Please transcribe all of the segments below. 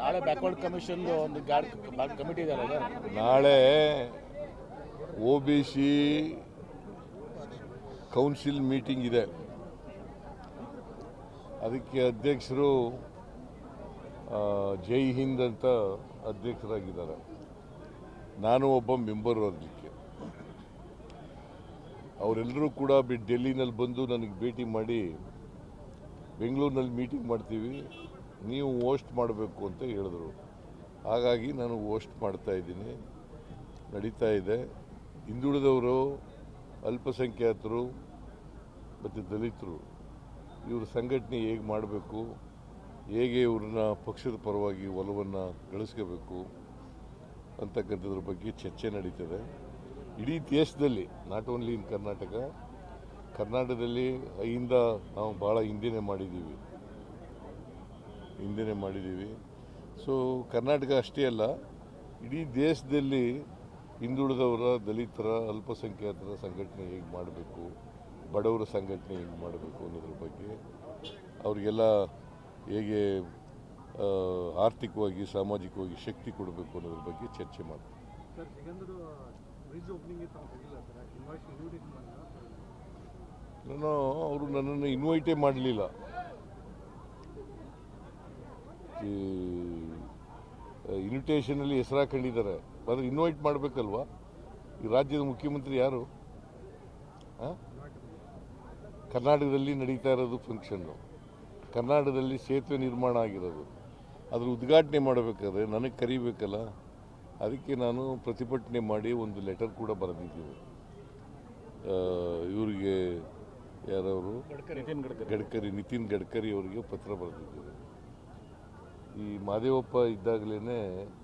ನಾಳೆ backward commission ಒಂದು committee ಇದೆ ನಾಳೆ O B C council meeting ಇದೆ. ಅದಕ್ಕೆ ಅಧ್ಯಕ್ಷರು ಜೈ ಹಿಂದ್ ಅಂತ ಅಧ್ಯಕ್ಷರಾಗಿದ್ದಾರೆ. ನಾನು ಒಬ್ಬ ಮೆಂಬರು ಅದಕ್ಕೆ ಅವರೆಲ್ಲರೂ ಕೂಡ ಬಿ ಡೆಲ್ಲಿನಲ್ಲಿ ಬಂದು ನನಗೆ ಭೇಟಿ ಮಾಡಿ, ಬೆಂಗಳೂರಿನಲ್ಲಿ ಮೀಟಿಂಗ್ ಮಾಡ್ತೀವಿ. ನೀವು ವೋಸ್ಟ್ ಮಾಡಬೇಕು ಅಂತ ಹೇಳಿದ್ರು. ಹಾಗಾಗಿ ನಾನು ವೋಸ್ಟ್ ಮಾಡ್ತಾ ಇದ್ದೀನಿ. ನಡೀತಾ ಇದೆ. ಹಿಂದುಳಿದವರು, ಅಲ್ಪಸಂಖ್ಯಾತರು, ಮತ್ತು ದಲಿತರು, ಇವ್ರ ಸಂಘಟನೆ ಹೇಗೆ ಮಾಡಬೇಕು? ಹೇಗೆ ಇವ್ರನ್ನ ಪಕ್ಷದ ಪರವಾಗಿ ಒಲವನ್ನು ಗಳಿಸ್ಕೋಬೇಕು? ಅಂತಕ್ಕಂಥದ್ರ ಬಗ್ಗೆ ಚರ್ಚೆ ನಡೀತದೆ. ಇಡೀ ದೇಶದಲ್ಲಿ ನಾಟ್ ಓನ್ಲಿ ಇನ್ ಕರ್ನಾಟಕ ಕರ್ನಾಟಕದಲ್ಲಿ ಐಯಿಂದ ನಾವು ಭಾಳ ಹಿಂದಿನೇ ಮಾಡಿದ್ದೀವಿ. ಹಿಂದೆನೇ ಮಾಡಿದ್ದೀವಿ. ಸೊ ಕರ್ನಾಟಕ ಅಷ್ಟೇ ಅಲ್ಲ ಇಡೀ ದೇಶದಲ್ಲಿ ಹಿಂದುಳಿದವರ ದಲಿತರ ಅಲ್ಪಸಂಖ್ಯಾತರ ಸಂಘಟನೆ ಹೇಗೆ ಮಾಡಬೇಕು ಬಡವರ ಸಂಘಟನೆ ಹೇಗೆ ಮಾಡಬೇಕು ಅನ್ನೋದ್ರ ಬಗ್ಗೆ ಅವರಿಗೆಲ್ಲ ಹೇಗೆ ಆರ್ಥಿಕವಾಗಿ ಸಾಮಾಜಿಕವಾಗಿ ಶಕ್ತಿ ಕೊಡಬೇಕು ಅನ್ನೋದ್ರ ಬಗ್ಗೆ ಚರ್ಚೆ ಮಾಡ್ತೀವಿ. ನಾನು ಅವರು ನನ್ನನ್ನು ಇನ್ವೈಟೇ ಮಾಡಲಿಲ್ಲ. ಇನ್ವಿಟೇಷನಲ್ಲಿ ಹೆಸರು ಹಾಕೊಂಡಿದ್ದಾರೆ. ಆದರೆ ಇನ್ವೈಟ್ ಮಾಡಬೇಕಲ್ವಾ? ಈ ರಾಜ್ಯದ ಮುಖ್ಯಮಂತ್ರಿ ಯಾರು? ಕರ್ನಾಟಕದಲ್ಲಿ ನಡೀತಾ ಇರೋದು ಫಂಕ್ಷನ್ನು ಕರ್ನಾಟಕದಲ್ಲಿ ಸೇತುವೆ ನಿರ್ಮಾಣ ಆಗಿರೋದು. ಅದ್ರ ಉದ್ಘಾಟನೆ ಮಾಡಬೇಕಾದ್ರೆ ನನಗೆ ಕರಿಬೇಕಲ್ಲ? ಅದಕ್ಕೆ ನಾನು ಪ್ರತಿಭಟನೆ ಮಾಡಿ ಒಂದು ಲೆಟರ್ ಕೂಡ ಬರೆದಿದ್ದೀನಿ. ಇವರಿಗೆ ಯಾರವರು? ನಿತಿನ್ ಗಡ್ಕರಿ ನಿತಿನ್ ಗಡ್ಕರಿ ಅವರಿಗೆ ಪತ್ರ ಬರೆದಿದ್ದೇನೆ. ಈ ಮಾದೇವಪ್ಪ ಇದ್ದಾಗಲೇ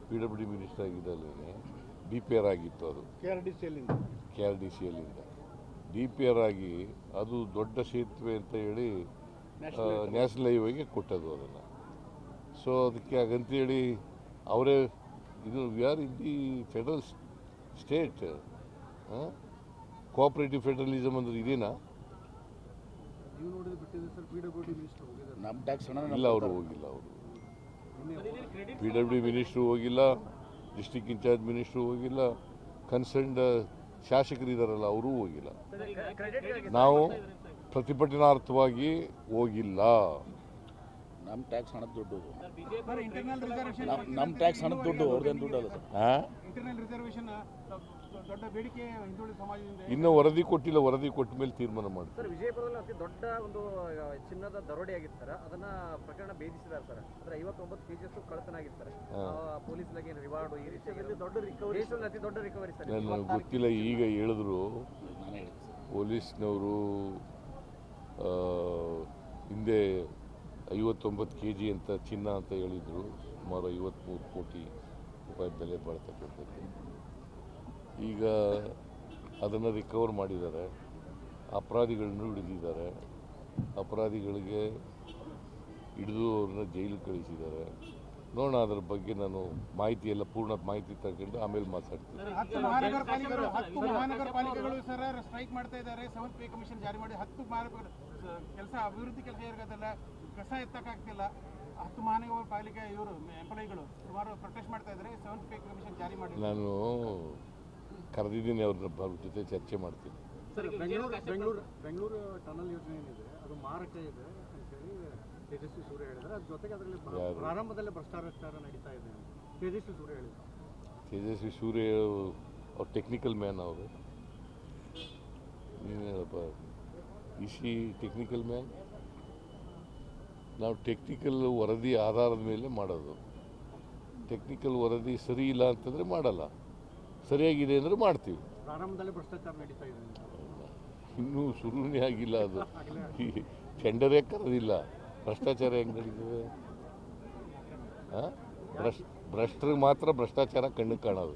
ಪಿ ಡಬ್ಲ್ಯೂ ಡಿ ಮಿನಿಸ್ಟರ್ ಆಗಿದ್ದಾಗಲೇ ಡಿ ಪಿ ಆರ್ ಆಗಿತ್ತು ಅದು. ಕೆ ಆರ್ ಡಿ ಸಿ ಅಲ್ಲಿಂದ? ಕೆ ಆರ್ ಡಿ ಸಿ ಎಲ್ಲಿಂದ ಡಿ ಪಿ ಆರ್ ಆಗಿ ಅದು ದೊಡ್ಡ ಸೇತುವೆ ಅಂತ ಹೇಳಿ ನ್ಯಾಷನಲ್ ಹೈವೇಗೆ ಕೊಟ್ಟದು ಅದನ್ನು. ಸೊ ಅದಕ್ಕೆ ಹಾಗಂತೇಳಿ ಅವರೇ ಇದು V R in the federal state cooperative federalism ಅಂದ್ರೆ ಇದೇನಾ? ನಮ್ಮ ಟ್ಯಾಕ್ಸ್ ಇಲ್ಲ ಅವರು ಹೋಗಿಲ್ಲ ಅವರು. ಪಿ ಡಬ್ಲ್ಯೂ ಮಿನಿಸ್ಟ್ರು ಹೋಗಿಲ್ಲ ಡಿಸ್ಟಿಕ್ ಇನ್ಚಾರ್ಜ್ ಮಿನಿಸ್ಟ್ರು ಹೋಗಿಲ್ಲ ಕನ್ಸರ್ನ್ಡ್ ಶಾಸಕರಿದ್ದಾರಲ್ಲ ಅವರೂ ಹೋಗಿಲ್ಲ. ನಾವು ಪ್ರತಿಭಟನಾರ್ಥವಾಗಿ ಹೋಗಿಲ್ಲ. ನಮ್ಮ ಟ್ಯಾಕ್ಸ್ ಹಣದ ದುಡ್ಡು ಸರ್ ಇಂಟರ್ನಲ್ ರಿಸರ್ವೇಷನ್ ನಮ್ಮ ಟ್ಯಾಕ್ಸ್ ಹಣದ ದುಡ್ಡು ಅವ್ರದ್ದೇನು ದುಡ್ಡು ಅಲ್ಲ ಸರ್. ಸಮಾಜದಿಂದ ಇನ್ನೂ ವರದಿ ಕೊಟ್ಟಿಲ್ಲ ವರದಿ ಕೊಟ್ಟ ಮೇಲೆ ತೀರ್ಮಾನ ಮಾಡಿ. ಸರ್ ವಿಜಯಪುರದಲ್ಲಿ ಅತಿ ದೊಡ್ಡ ಒಂದು ಚಿನ್ನದ ದರೋಡೆ ಆಗಿತ್ತು ಸರ್ ಅದನ್ನ ಪ್ರಕರಣ ಭೇದಿಸಿದ್ದಾರೆ ಸರ್. ಅಂದ್ರೆ ಐವತ್ತೊಂಬತ್ತು ಕೆ ಜಿಯಷ್ಟು ಕಳ್ಳತನ ಆಗಿತ್ತು ಸರ್ ಪೊಲೀಸ್ ರಿವಾರ್ಡ್ ಈ ರೀತಿ ದೊಡ್ಡ ರಿಕವರಿ ದೇಶದಲ್ಲಿ ಅತಿ ದೊಡ್ಡ ರಿಕವರಿ ಸರ್. ನನಗೆ ಗೊತ್ತಿಲ್ಲ ಈಗ ಹೇಳಿದ್ರು ಪೊಲೀಸ್ನವರು ಆ, ಹಿಂದೆ ಐವತ್ತೊಂಬತ್ತು ಕೆ ಜಿ ಅಂತ ಚಿನ್ನ ಅಂತ ಹೇಳಿದರು. ಸುಮಾರು ಐವತ್ತ್ಮೂರು ಕೋಟಿ ರೂಪಾಯಿ ಬೆಲೆ ಬಾಳ್ತಕ್ಕಂಥದ್ದು. ಈಗ ಅದನ್ನು ರಿಕವರ್ ಮಾಡಿದ್ದಾರೆ. ಅಪರಾಧಿಗಳನ್ನು ಹಿಡಿದಿದ್ದಾರೆ. ಅಪರಾಧಿಗಳಿಗೆ ಹಿಡಿದು ಅವ್ರನ್ನ ಜೈಲಿಗೆ ಕಳಿಸಿದ್ದಾರೆ. ನೋಡೋಣ ಅದರ ಬಗ್ಗೆ ನಾನು ಮಾಹಿತಿ ಎಲ್ಲ ಪೂರ್ಣ ಮಾಹಿತಿ ತಗೊಂಡು ಆಮೇಲೆ ಮಾತಾಡ್ತೀನಿ. ಹತ್ತು ಮಹಾನಗರ ಪಾಲಿಕೆಗಳು ಹತ್ತು ಮಹಾನಗರ ಪಾಲಿಕೆಗಳು ಸರ್ ಸ್ಟ್ರೈಕ್ ಮಾಡ್ತಾ ಇದ್ದಾರೆ. ಸೆವೆಂತ್ ಪೇ ಕಮಿಷನ್ ಜಾರಿ ಮಾಡಿ ಹತ್ತು ಮಹಾನಗರ ಕೆಲಸ ಅಭಿವೃದ್ಧಿ ಕೆಲಸ ಇರೋದಿಲ್ಲ ಕಸ ಎತ್ತಕ್ಕಾಗ್ತಿಲ್ಲ. ಹತ್ತು ಮಹಾನಗರ ಪಾಲಿಕೆ ಇವರು ಎಂಪ್ಲಾಯಿಗಳು ಸುಮಾರು ಪ್ರೊಟೆಸ್ಟ್ ಮಾಡ್ತಾ ಇದ್ದಾರೆ. ಪೇ ಕಮಿಷನ್ ಜಾರಿ ಮಾಡಿ. ನಾನು ಕರೆದಿದ್ದೀನಿ ಅವ್ರನ್ನ ಅವ್ರ ಜೊತೆ ಚರ್ಚೆ ಮಾಡ್ತೀನಿ. ಸರ್ ಬೆಂಗಳೂರು ಬೆಂಗಳೂರು ಬೆಂಗಳೂರು ಟನಲ್ ಯೋಜನೆ ಏನಿದೆ? ಅದು ಮಾರಕ ಇದೆ. ಅಂತೇಳಿ ತೇಜಸ್ವಿ ಸೂರ್ಯ ಹೇಳಿದ್ರೆ ಅದ್ರ ಜೊತೆಗೆ ಅದರಲ್ಲಿ ಪ್ರ- ಪ್ರಾರಂಭದಲ್ಲೇ ಭ್ರಷ್ಟಾಚಾರ ನಡೀತಾ ಇದೆ ತೇಜಸ್ವಿ ಸೂರ್ಯ ಹೇಳಿದ್ರು. ತೇಜಸ್ವಿ ಸೂರ್ಯ ಅವ್ರು ಟೆಕ್ನಿಕಲ್ ಮ್ಯಾನ್ ಅವರು. ನೀನು ಹೇಳಪ್ಪ. ಇಸಿ ಟೆಕ್ನಿಕಲ್ ಮ್ಯಾನ್ ನಾವು ಟೆಕ್ನಿಕಲ್ ವರದಿ ಆಧಾರದ ಮೇಲೆ ಮಾಡೋದು. ಟೆಕ್ನಿಕಲ್ ವರದಿ ಸರಿ ಇಲ್ಲ ಅಂತಂದರೆ ಮಾಡಲ್ಲ. ಸರಿಯಾಗಿದೆ ಅಂದರೆ ಮಾಡ್ತೀವಿ. ಇನ್ನೂ ಶುರುನೇ ಆಗಿಲ್ಲ ಅದು. ಟೆಂಡರೇ ಕರೆದಿಲ್ಲ. ಭ್ರಷ್ಟಾಚಾರ ಹೆಂಗೆ ನಡೀತದೆ? ಭ್ರಷ್ ಭ್ರಷ್ಟ ಭ್ರಷ್ಟರಿಗೆ ಮಾತ್ರ ಭ್ರಷ್ಟಾಚಾರ ಕಣ್ಣಿಗೆ ಕಾಣೋದು.